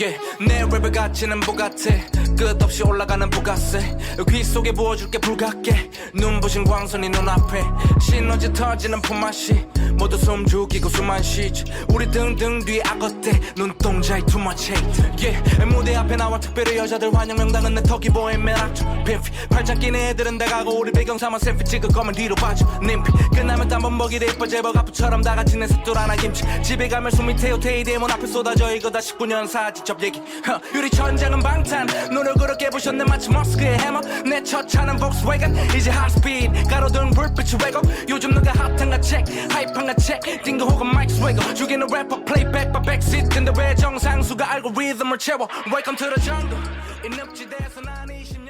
yeah, 내 랩의 가치는 부같아. 끝없이 올라가는 부가세 귀 속에 부어줄게 불같게. 눈부신 광선이 눈앞에. 시너지 터지는 품맛이. 모두 숨 죽이고 숨안 쉬지. 우리 등등 뒤에 악어때. 눈동자에 too much hate. yeah, 무대 앞에 나와 특별히 여자들 환영 명당은 내 턱이 보이면 악주. 빈피 팔짱 끼는 애들은 다 가고 우리 배경 삼아 셀피 찍을 거면 뒤로 빠져. 님피 끝나면 땀 번 먹이 돼 이뻐 제법 아프처럼 다 같이 내 습도 하나 김치. 집에 가면 숨이 태우 테이 데몬 앞에 쏟아져 이거 다 19년 사지첩 얘기. 허, 유리 천장은 방탄. 눈을 그렇게 부셨네. 마치 머스크의 해머. 내 첫 차는 폭스웨건 이제 핫스피드 가로등 불빛이 왜곡. 요즘 누가 핫한가 체크 하이판가 체크 띵거 혹은 마이크 스웨거 죽이는 래퍼 플레이백 바 백시트 근데 왜 정상수가 알고리즘을 채워? Welcome to the jungle. 이 늪지대에서 난 이심